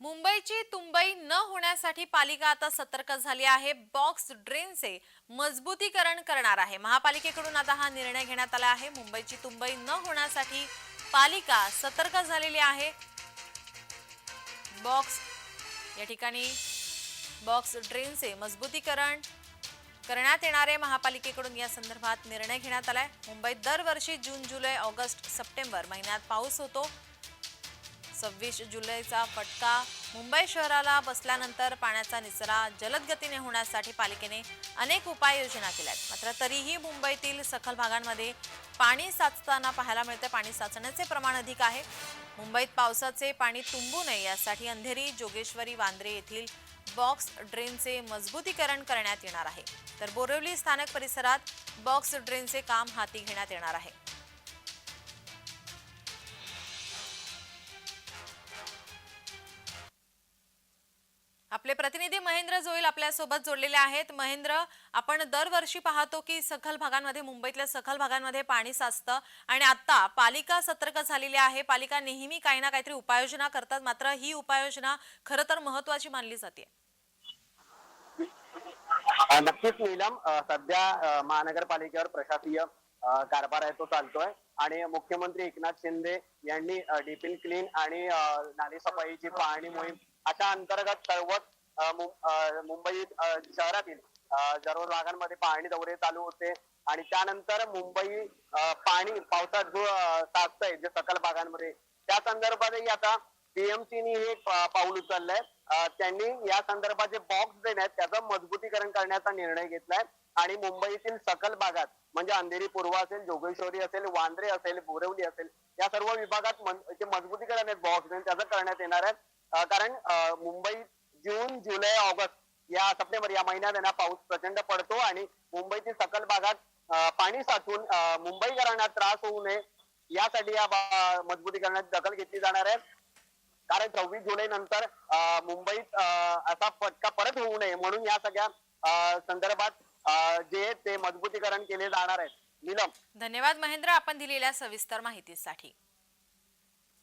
मुंबईची तुंबई न होण्यासाठी पालिका आता सतर्क झाली आहे. बॉक्स ड्रेनचे मजबूतीकरण करणार आहे. महापालिकेकडून आता हा निर्णय घेण्यात आला आहे. मुंबईची तुंबई न होण्यासाठी पालिका सतर्क झालेली आहे. बॉक्स या ठिकाणी बॉक्स ड्रेनचे मजबूतीकरण करण्यात येणारे महापालिकेकडून या संदर्भात निर्णय घेण्यात आलाय. मुंबईत दरवर्षी जून जुलै ऑगस्ट सप्टेंबर महिन्यात पाऊस होतो. सव्वीस जुलैचा फटका. मुंबई शहराला बसल्यानंतर पाण्याचा निचरा जलद गतीने होण्यासाठी पालिकेने अनेक उपाययोजना केल्या आहेत मात्र तरीही मुंबईतील सखल भागांमध्ये पाणी साचताना पाहायला मिळते पाणी साचण्याचे प्रमाण अधिक आहे. मुंबईत पावसाचे पाणी तुंबू नये यासाठी अंधेरी जोगेश्वरी वांद्रे येथील बॉक्स ड्रेनचे मजबूतीकरण करण्यात येणार आहे. तर बोरिवली स्थानक परिसरात बॉक्स ड्रेनचे काम हाती घेण्यात येणार आहे. आपले प्रतिनिधी महेंद्र जोईल आपल्यासोबत जोडलेले आहेत. महेंद्र आपण दरवर्षी पाहतो की सखल भागांमध्ये मुंबईतल्या सखल भागांमध्ये पाणी साचतं आणि आता पालिका सतर्क झालेली आहे. पालिका नेहमी काही ना काहीतरी उपाययोजना करतात. मात्र ही उपाययोजना खर तर महत्वाची मानली जाते. नक्कीच नीलम. सध्या महानगरपालिकेवर प्रशासकीय कारभार आहे तो चालतोय. आणि मुख्यमंत्री एकनाथ शिंदे यांनी डिपिन क्लीन आणि नाली सफाईची पाहणी मोहीम अशा अंतर्गत सर्वच मुंबई शहरातील अ, सर्व भागांमध्ये पाणी दौरे चालू होते आणि त्यानंतर मुंबई पाणी पावसात जो साचतंय जे सकल भागांमध्ये त्या संदर्भातही आता बीएमसीनी हे पाऊल उचललंय. त्यांनी या संदर्भात जे बॉक्स देण्यात आहेत त्याचं मजबूतीकरण करण्याचा निर्णय घेतलाय आणि मुंबईतील सकल भागात म्हणजे अंधेरी पूर्व असेल जोगेश्वरी असेल वांद्रे असेल बोरिवली असेल या सर्व विभागात जे मजबूतीकरण आहेत बॉक्स ड्रेन त्याचं करण्यात येणार आहे. कारण मुंबईत मुंबई जून जुलै ऑगस्ट या सप्टेंबर या महिन्यात यांना पाऊस प्रचंड पडतो आणि मुंबईतील सकल भागात पाणी साचून मुंबईकरांना त्रास होऊ नये यासाठी या मजबूतीकरणाची दखल घेतली जाणार आहे. कारण सव्वीस जुलै नंतर अं, मुंबईत अं, असा फटका परत होऊ नये म्हणून या सगळ्या संदर्भात जे ते मजबूतीकरण केले जाणार आहे. नीलम. धन्यवाद महेंद्र आपण दिलेल्या सविस्तर माहितीसाठी.